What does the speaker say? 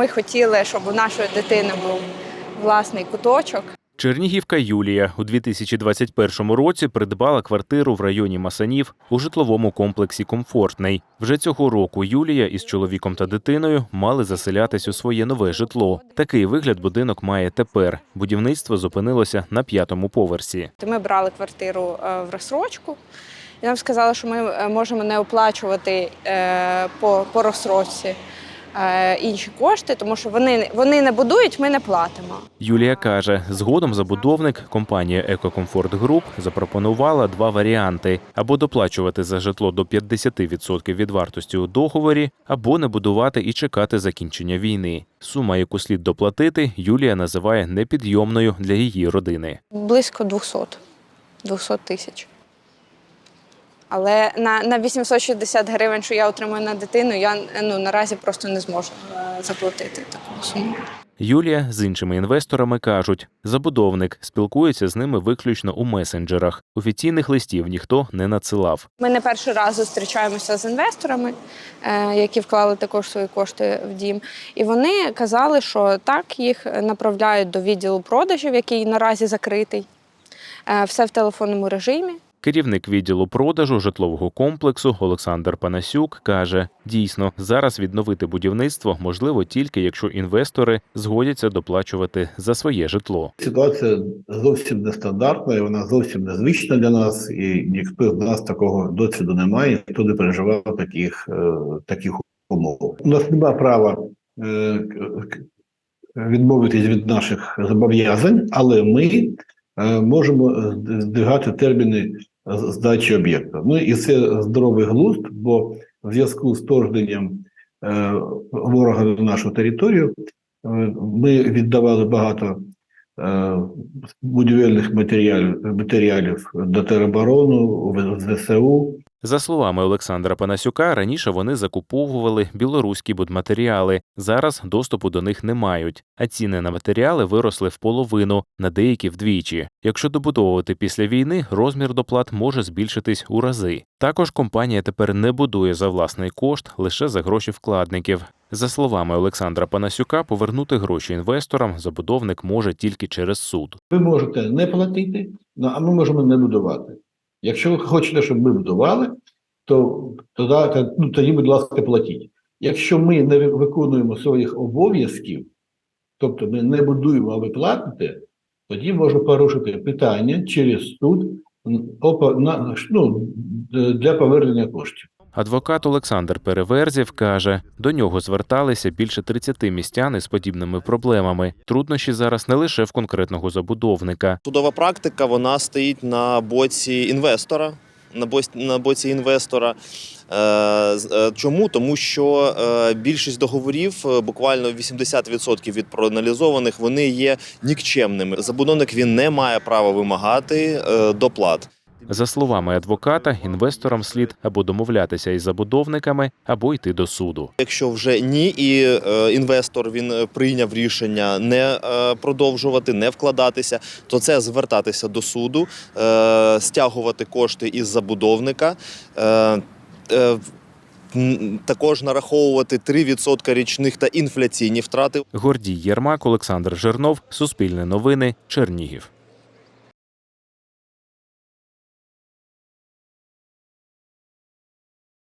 ми хотіли, щоб у нашої дитини був власний куточок. Чернігівка Юлія у 2021 році придбала квартиру в районі Масанів у житловому комплексі Комфортний. Вже цього року Юлія із чоловіком та дитиною мали заселятись у своє нове житло. Такий вигляд будинок має тепер. Будівництво зупинилося на п'ятому поверсі. Ми брали квартиру е, в розсрочку, і нам сказали, що ми е, можемо не оплачувати е, по, розсрочці інші кошти, тому що вони, вони не будують, ми не платимо. Юлія каже, згодом забудовник компанія Екокомфорт Груп запропонувала два варіанти: або доплачувати за житло до 50% від вартості у договорі, або не будувати і чекати закінчення війни. Сума, яку слід доплатити, Юлія називає непідйомною для її родини. Близько 200, 200 тисяч. Але на, на 860 гривень, що я отримую на дитину, я ну, наразі просто не зможу е, заплатити таку суму. Юлія з іншими інвесторами кажуть, забудовник спілкується з ними виключно у месенджерах. Офіційних листів ніхто не надсилав. Ми не перший раз зустрічаємося з інвесторами, е, які вклали також свої кошти в дім. І вони казали, що так їх направляють до відділу продажів, який наразі закритий. Е, Все в телефонному режимі. Керівник відділу продажу житлового комплексу Олександр Панасюк каже: дійсно, зараз відновити будівництво можливо тільки якщо інвестори згодяться доплачувати за своє житло. Ситуація зовсім нестандартна, і вона зовсім незвична для нас, і ніхто з нас такого досвіду не має, ніхто не переживав таких, е, таких умов. У нас немає права е, відмовитись від наших зобов'язань, але ми е, можемо здвигати терміни здачі об'єкта. Ну і це здоровий глузд, бо в зв'язку з торгненням е, ворога на нашу територію е, ми віддавали багато е, будівельних матеріалів, матеріалів до тероборону, в ЗСУ. За словами Олександра Панасюка, раніше вони закуповували білоруські будматеріали. Зараз доступу до них не мають, а ціни на матеріали виросли в половину, на деякі вдвічі. Якщо добудовувати після війни, розмір доплат може збільшитись у рази. Також компанія тепер не будує за власний кошт лише за гроші вкладників. За словами Олександра Панасюка, повернути гроші інвесторам забудовник може тільки через суд. Ви можете не платити, ну, а ми можемо не будувати. Якщо ви хочете, щоб ми будували, то тоді, ну, тоді, будь ласка, платіть. Якщо ми не виконуємо своїх обов'язків, тобто ми не будуємо, а ви платите, тоді можна порушити питання через суд ну, для повернення коштів. Адвокат Олександр Переверзів каже, до нього зверталися більше 30 містян із подібними проблемами. Труднощі зараз не лише в конкретного забудовника. Судова практика вона стоїть на боці інвестора. На боці, на боці інвестора. Е, е, Чому? Тому що е, більшість договорів, буквально 80% від проаналізованих, вони є нікчемними. Забудовник він не має права вимагати доплат. За словами адвоката, інвесторам слід або домовлятися із забудовниками, або йти до суду. Якщо вже ні, і е, інвестор він е, прийняв рішення не е, продовжувати, не вкладатися, то це звертатися до суду, стягувати кошти із забудовника. Також нараховувати 3% річних та інфляційні втрати. Гордій Єрмак, Олександр Жернов, Суспільне новини, Чернігів.